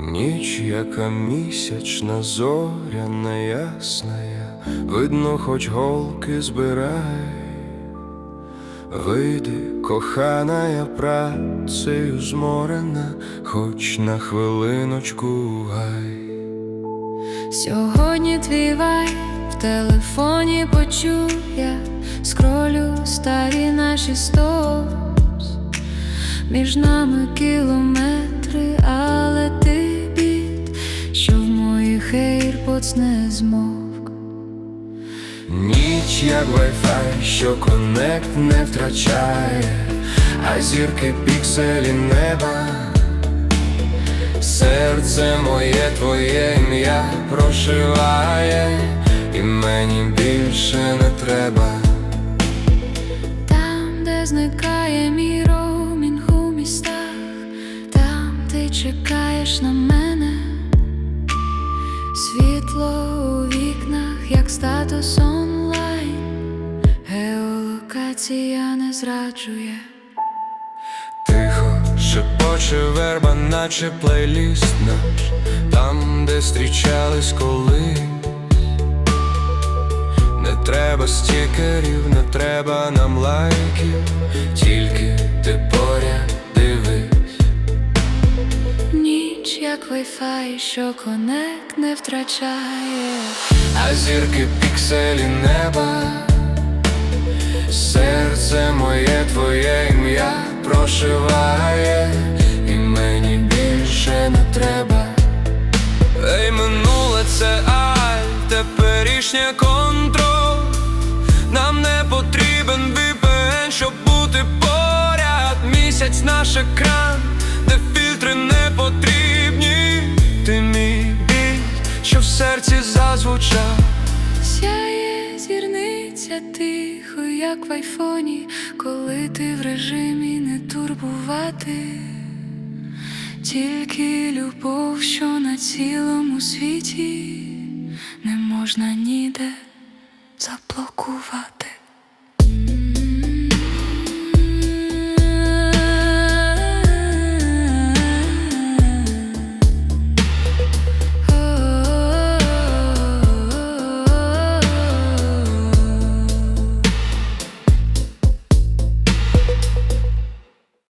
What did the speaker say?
Ніч, яка місячна, зоряна ясная, видно, хоч голки збирай. Вийди, я працею зморена, хоч на хвилиночку гай. Сьогодні твій вайб в телефоні почув я скролю старі наші сторіс Між нами кілометри, змовк. Ніч, як Wi-Fi, що коннект не втрачає, а зірки пікселі неба. Серце моє твоє ім'я прошиває, і мені більше не треба. Там, де зникає мій роумінг у містах, там ти чекаєш на мене, світло як статус онлайн, геолокація не зраджує. Тихо шепоче верба, наче плейліст наш, там, де зустрічались колись. Не треба стікерів, не треба нам лайків, Wi-Fi, що конект не втрачає. А зірки пікселі неба, серце моє твоє ім'я прошиває, і мені більше не треба. Ей, минуле це аль, теперішнє контроль. Нам не потрібен VPN, щоб бути поряд. Місяць наш екран, де фільтри не потрібні. Зірниця тихо, як в айфоні, коли ти в режимі не турбувати, тільки любов, що на цілому світі не можна ніде заблокувати.